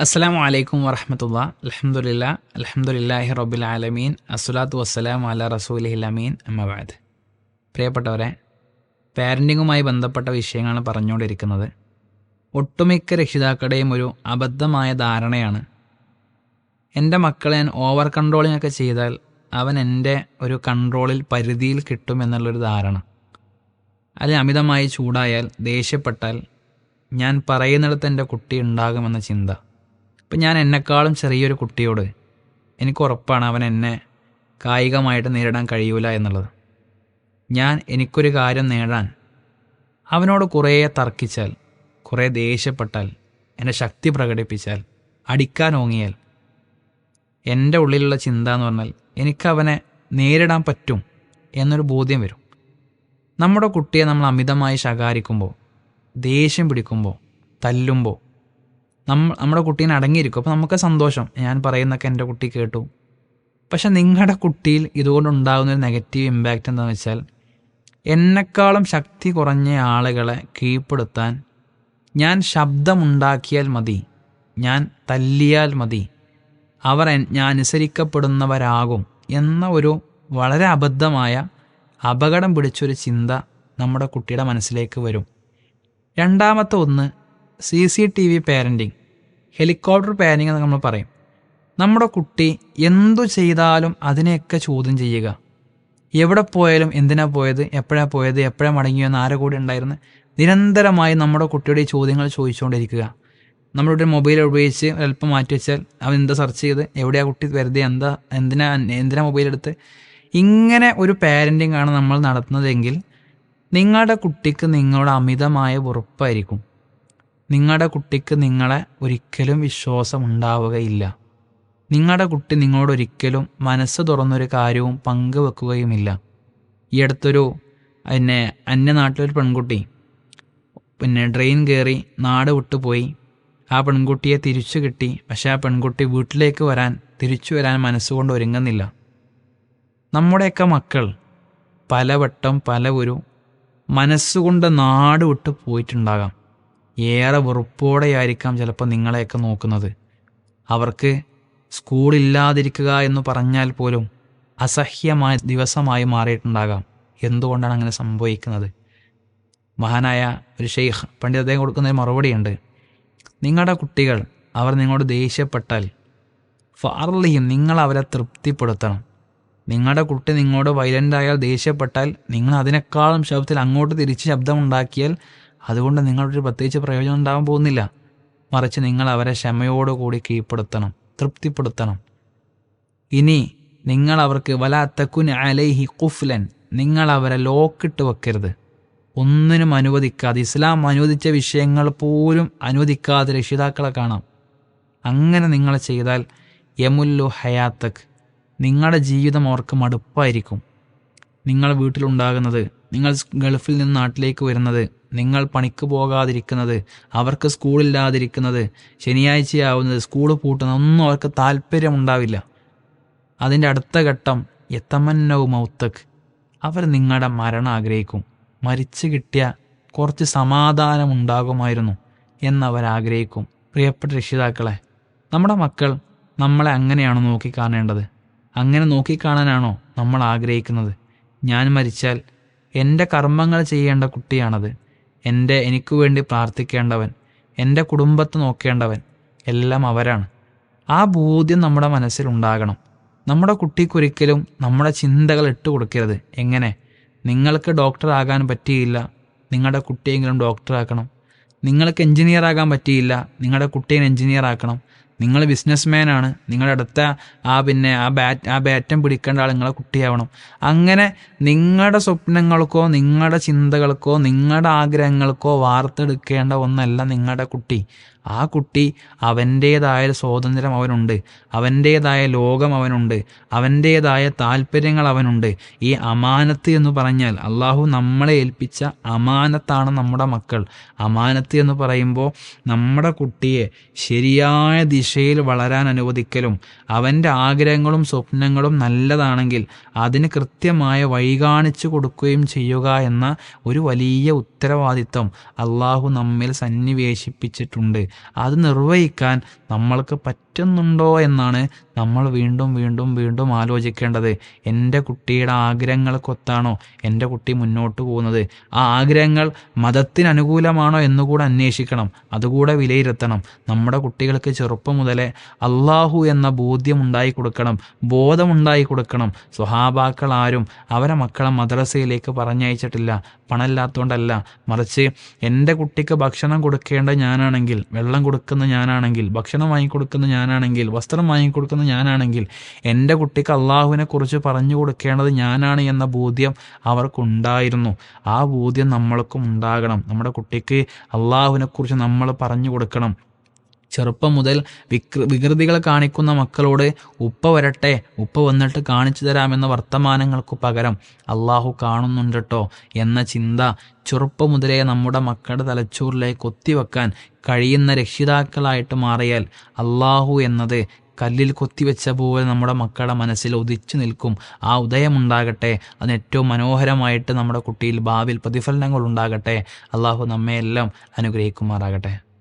അസ്സാം വലൈക്കും വറഹമത്തുള്ള. അലഹമുല്ല അലഹമുല്ലാഹി റബുൽ ആലമീൻ. അസ്സലാത്തു വസ്സലാം അല റസൂലിഹിൽ അമീൻ. അമ്മബാദ് പ്രിയപ്പെട്ടവരെ പാരന്റിങ്ങുമായി ബന്ധപ്പെട്ട വിഷയങ്ങളാണ് പറഞ്ഞുകൊണ്ടിരിക്കുന്നത്. ഒട്ടുമിക്ക രക്ഷിതാക്കളുടെയും ഒരു അബദ്ധമായ ധാരണയാണ്. എന്റെ മക്കളെ ഞാൻ ഓവർ കൺട്രോളിംഗ് ഒക്കെ ചെയ്താൽ അവൻ എന്റെ ഒരു കൺട്രോളിൽ പരിധിയിൽ കിട്ടും എന്നുള്ളൊരു ധാരണ. അല്ലെ അമിതമായി ചൂടായാൽ ദേഷ്യപ്പെട്ടാൽ ഞാൻ പറയുന്നിടത്ത് എന്റെ കുട്ടി ഉണ്ടാകുമെന്ന ചിന്ത. ഇപ്പം ഞാൻ എന്നെക്കാളും ചെറിയൊരു കുട്ടിയോട് എനിക്ക് ഉറപ്പാണ് അവൻ എന്നെ കായികമായിട്ട് നേരിടാൻ കഴിയൂല എന്നുള്ളത്. ഞാൻ എനിക്കൊരു കാര്യം നേടാൻ അവനോട് കുറേ തർക്കിച്ചാൽ കുറേ ദേഷ്യപ്പെട്ടാൽ എന്റെ ശക്തി പ്രകടിപ്പിച്ചാൽ അടിക്കാൻ ഓങ്ങിയാൽ എന്റെ ഉള്ളിലുള്ള ചിന്ത എന്ന് പറഞ്ഞാൽ എനിക്കവനെ നേരിടാൻ പറ്റും എന്നൊരു ബോധ്യം വരും. നമ്മുടെ കുട്ടിയെ നമ്മൾ അമിതമായി ശകാരിക്കുമ്പോൾ ദേഷ്യം പിടിക്കുമ്പോൾ തല്ലുമ്പോൾ നമ്മ നമ്മുടെ കുട്ടീനെ അടങ്ങിയിരിക്കും. അപ്പോൾ നമുക്ക് സന്തോഷം. ഞാൻ പറയുന്നൊക്കെ എന്റെ കുട്ടി കേട്ടു. പക്ഷെ നിങ്ങളുടെ കുട്ടിയിൽ ഇതുകൊണ്ട് ഉണ്ടാകുന്ന ഒരു നെഗറ്റീവ് ഇമ്പാക്റ്റ് എന്താണെന്ന് വെച്ചാൽ എന്നെക്കാളും ശക്തി കുറഞ്ഞ ആളുകളെ കീഴ്പ്പെടുത്താൻ ഞാൻ ശബ്ദമുണ്ടാക്കിയാൽ മതി. ഞാൻ തല്ലിയാൽ മതി. അവർ ഞാൻ അനുസരിക്കപ്പെടുന്നവരാകും എന്ന ഒരു വളരെ അബദ്ധമായ അപകടം പിടിച്ചൊരു ചിന്ത നമ്മുടെ കുട്ടിയുടെ മനസ്സിലേക്ക് വരും. രണ്ടാമത്തെ ഒന്ന് C C T V parenting helicopter panning എന്ന് നമ്മൾ പറയും. നമ്മുടെ കുട്ടി എന്തു ചെയ്താലും അതിനെയൊക്കെ ചോദ്യം ചെയ്യുക. എവിടെ പോയാലും എന്തിനാ പോയത് എപ്പോഴാ പോയത് എപ്പോഴാണ് മടങ്ങിയെന്ന് ആരെ കൂടെ ഉണ്ടായിരുന്നു? നിരന്തരമായി നമ്മുടെ കുട്ടിയുടെ ഈ ചോദ്യങ്ങൾ ചോദിച്ചുകൊണ്ടിരിക്കുക. നമ്മളുടെ മൊബൈൽ ഉപയോഗിച്ച് അല്പം മാറ്റി വെച്ചാൽ അവൻ എന്താ സെർച്ച് ചെയ്ത് എവിടെയാ കുട്ടി വെറുതെ എന്താ എന്തിനാ എന്തിനാ മൊബൈൽ എടുത്ത്? ഇങ്ങനെ ഒരു പാരന്റിങ് ആണ് നമ്മൾ നടത്തുന്നതെങ്കിൽ നിങ്ങളുടെ കുട്ടിക്ക് നിങ്ങളുടെ അമിതമായ വെറുപ്പായിരിക്കും. നിങ്ങളുടെ കുട്ടിക്ക് നിങ്ങളെ ഒരിക്കലും വിശ്വാസം ഉണ്ടാവുകയില്ല നിങ്ങളുടെ കുട്ടി നിങ്ങളോടൊരിക്കലും മനസ്സ് തുറന്നൊരു കാര്യവും പങ്കുവെക്കുകയുമില്ല. ഈ അടുത്തൊരു പിന്നെ അന്യനാട്ടിലൊരു പെൺകുട്ടി പിന്നെ ട്രെയിൻ കയറി നാട് വിട്ടുപോയി ആ പെൺകുട്ടിയെ തിരിച്ചു കിട്ടി. പക്ഷെ ആ പെൺകുട്ടി വീട്ടിലേക്ക് വരാൻ തിരിച്ചു വരാൻ മനസ്സുകൊണ്ട് ഒരുങ്ങുന്നില്ല. നമ്മുടെയൊക്കെ മക്കൾ പലവട്ടം പല ഒരു മനസ്സുകൊണ്ട് നാട് വിട്ട് പോയിട്ടുണ്ടാകാം. ഏറെ വെറുപ്പോടെയായിരിക്കാം ചിലപ്പോൾ നിങ്ങളെയൊക്കെ നോക്കുന്നത്. അവർക്ക് സ്കൂളില്ലാതിരിക്കുക എന്ന് പറഞ്ഞാൽ പോലും അസഹ്യമായ ദിവസമായി മാറിയിട്ടുണ്ടാകാം. എന്തുകൊണ്ടാണ് അങ്ങനെ സംഭവിക്കുന്നത്? മഹാനായ ഒരു ഷെയ്ഖ് പണ്ഡിത അദ്ദേഹം കൊടുക്കുന്ന ഒരു മറുപടിയുണ്ട്. നിങ്ങളുടെ കുട്ടികൾ അവർ നിങ്ങളോട് ദേഷ്യപ്പെട്ടാൽ ഫാർലിയും നിങ്ങൾ അവരെ തൃപ്തിപ്പെടുത്തണം. നിങ്ങളുടെ കുട്ടി നിങ്ങളോട് വയലന്റ് ആയാൽ ദേഷ്യപ്പെട്ടാൽ നിങ്ങൾ അതിനേക്കാളും ശബ്ദത്തിൽ അങ്ങോട്ട് തിരിച്ച് ശബ്ദമുണ്ടാക്കിയാൽ അതുകൊണ്ട് നിങ്ങളൊരു പ്രത്യേകിച്ച് പ്രയോജനം ഉണ്ടാവാൻ പോകുന്നില്ല. മറിച്ച് നിങ്ങൾ അവരെ ക്ഷമയോടുകൂടി കീഴ്പ്പെടുത്തണം തൃപ്തിപ്പെടുത്തണം. ഇനി നിങ്ങൾ അവർക്ക് വലാത്തക്കുൻ അലൈഹി കുഫ്ലൻ നിങ്ങൾ അവരെ ലോക്കിട്ട് വെക്കരുത്. ഒന്നിനും അനുവദിക്കാതെ ഇസ്ലാം അനുവദിച്ച വിഷയങ്ങൾ പോലും അനുവദിക്കാതെ രക്ഷിതാക്കളെ കാണാം. അങ്ങനെ നിങ്ങൾ ചെയ്താൽ യമുല്ലു ഹയാത്തക് നിങ്ങളുടെ ജീവിതം അവർക്ക് മടുപ്പായിരിക്കും. നിങ്ങൾ വീട്ടിലുണ്ടാകുന്നത് നിങ്ങൾ ഗൾഫിൽ നിന്ന് നാട്ടിലേക്ക് വരുന്നത് നിങ്ങൾ പണിക്ക് പോകാതിരിക്കുന്നത് അവർക്ക് സ്കൂളില്ലാതിരിക്കുന്നത് ശനിയാഴ്ചയാവുന്നത് സ്കൂൾ പൂട്ടുന്നത് ഒന്നും അവർക്ക് താല്പര്യമുണ്ടാവില്ല അതിന്റെ അടുത്ത ഘട്ടം യത്തമന്നവും മൗത്തക്. അവർ നിങ്ങളുടെ മരണം ആഗ്രഹിക്കും. മരിച്ചു കിട്ടിയ കുറച്ച് സമാധാനം ഉണ്ടാകുമായിരുന്നു എന്നവർ ആഗ്രഹിക്കും. പ്രിയപ്പെട്ട രക്ഷിതാക്കളെ നമ്മുടെ മക്കൾ നമ്മളെ അങ്ങനെയാണോ നോക്കിക്കാണേണ്ടത്. അങ്ങനെ നോക്കിക്കാണാനാണോ നമ്മൾ ആഗ്രഹിക്കുന്നത്? ഞാൻ മരിച്ചാൽ എന്റെ കർമ്മങ്ങൾ ചെയ്യേണ്ട കുട്ടിയാണത്. എന്റെ എനിക്ക് വേണ്ടി പ്രാർത്ഥിക്കേണ്ടവൻ എന്റെ കുടുംബത്തെ നോക്കേണ്ടവൻ എല്ലാം അവരാണ്. ആ ബോധ്യം നമ്മുടെ മനസ്സിൽ ഉണ്ടാകണം. നമ്മുടെ കുട്ടിക്കൊരിക്കലും നമ്മുടെ ചിന്തകൾ ഇട്ട് കൊടുക്കരുത്. എങ്ങനെ? നിങ്ങൾക്ക് ഡോക്ടർ ആകാൻ പറ്റിയില്ല. നിങ്ങളുടെ കുട്ടിയെങ്കിലും ഡോക്ടറാക്കണം നിങ്ങൾക്ക് എഞ്ചിനീയർ ആകാൻ പറ്റിയില്ല. നിങ്ങളുടെ കുട്ടിയെ എഞ്ചിനീയർ ആക്കണം. നിങ്ങൾ ബിസിനസ് ആണ്. നിങ്ങളുടെ അടുത്ത ആ പിന്നെ ആ ബാറ്റ് ആ ബാറ്റം പിടിക്കേണ്ട ആൾ നിങ്ങളെ കുട്ടിയാവണം. അങ്ങനെ നിങ്ങളുടെ സ്വപ്നങ്ങൾക്കോ നിങ്ങളുടെ ചിന്തകൾക്കോ നിങ്ങളുടെ ആഗ്രഹങ്ങൾക്കോ വാർത്തെടുക്കേണ്ട ഒന്നല്ല നിങ്ങളുടെ കുട്ടി. ആ കുട്ടി അവന്റേതായ സ്വാതന്ത്ര്യം അവനുണ്ട് അവന്റേതായ ലോകം അവനുണ്ട് അവന്റേതായ താല്പര്യങ്ങൾ അവനുണ്ട്. ഈ അമാനത്ത് എന്ന് പറഞ്ഞാൽ അള്ളാഹു നമ്മളെ ഏൽപ്പിച്ച അമാനത്താണ് നമ്മുടെ മക്കൾ. അമാനത്ത് എന്ന് പറയുമ്പോൾ നമ്മുടെ കുട്ടിയെ ശരിയായ ദിശയിൽ വളരാൻ അനുവദിക്കലും അവന്റെ ആഗ്രഹങ്ങളും സ്വപ്നങ്ങളും നല്ലതാണെങ്കിൽ അതിന് കൃത്യമായ വഴി കാണിച്ചു കൊടുക്കുകയും ചെയ്യുക എന്ന ഒരു വലിയ ഉത്തരവാദിത്വം അള്ളാഹു നമ്മിൽ സന്നിവേശിപ്പിച്ചിട്ടുണ്ട്. അത് നിർവഹിക്കാൻ നമ്മൾക്ക് പറ്റുന്നുണ്ടോ എന്നാണ് നമ്മൾ വീണ്ടും വീണ്ടും വീണ്ടും ആലോചിക്കേണ്ടത് എന്റെ കുട്ടിയുടെ ആഗ്രഹങ്ങൾക്കൊത്താണോ? എന്റെ കുട്ടി മുന്നോട്ട് പോകുന്നത്. ആ ആഗ്രഹങ്ങൾ മതത്തിനനുകൂലമാണോ എന്നുകൂടെ അന്വേഷിക്കണം. അതുകൂടെ വിലയിരുത്തണം. നമ്മുടെ കുട്ടികൾക്ക് ചെറുപ്പം മുതലേ അള്ളാഹു എന്ന ബോധ്യം ഉണ്ടായി കൊടുക്കണം. ബോധമുണ്ടായി കൊടുക്കണം. സ്വഹാബാക്കൾ ആരും അവരെ മക്കളെ മദ്രസയിലേക്ക് പറഞ്ഞയച്ചിട്ടില്ല. പണമില്ലാത്തതുകൊണ്ടല്ല മറിച്ച് എന്റെ കുട്ടിക്ക് ഭക്ഷണം കൊടുക്കേണ്ട ഞാനാണെങ്കിൽ വെള്ളം കൊടുക്കുന്ന ഞാനാണെങ്കിൽ ഭക്ഷണം വാങ്ങിക്കൊടുക്കുന്ന ഞാനാണെങ്കിൽ വസ്ത്രം വാങ്ങിക്കൊടുക്കുന്ന ഞാനാണെങ്കിൽ. എന്റെ കുട്ടിക്ക് അള്ളാഹുവിനെ കുറിച്ച് പറഞ്ഞു കൊടുക്കേണ്ടത് ഞാനാണ് എന്ന ബോധ്യം അവർക്കുണ്ടായിരുന്നു. ആ ബോധ്യം നമ്മൾക്കും ഉണ്ടാകണം. നമ്മുടെ കുട്ടിക്ക് അള്ളാഹുവിനെ കുറിച്ച് നമ്മൾ പറഞ്ഞു കൊടുക്കണം. ചെറുപ്പം മുതൽ വികൃ വികൃതികൾ കാണിക്കുന്ന മക്കളോട് ഉപ്പ വരട്ടെ ഉപ്പ വന്നിട്ട് കാണിച്ചു തരാമെന്ന വർത്തമാനങ്ങൾക്ക് പകരം അള്ളാഹു കാണുന്നുണ്ട് കേട്ടോ എന്ന ചിന്ത ചെറുപ്പം മുതലേ നമ്മുടെ മക്കളുടെ തലച്ചോറിലേക്ക് കൊത്തിവെക്കാൻ കഴിയുന്ന രക്ഷിതാക്കളായിട്ട് മാറിയാൽ അള്ളാഹു എന്നത് കല്ലിൽ കൊത്തിവെച്ച പോലെ നമ്മുടെ മക്കളുടെ മനസ്സിൽ ഉദിച്ചു നിൽക്കും. ആ ഉദയമുണ്ടാകട്ടെ. അതിന് ഏറ്റവും മനോഹരമായിട്ട് നമ്മുടെ കുട്ടിയിൽ ഭാവിയിൽ പ്രതിഫലനങ്ങൾ ഉണ്ടാകട്ടെ അള്ളാഹു നമ്മയെല്ലാം അനുഗ്രഹിക്കുമാറാകട്ടെ.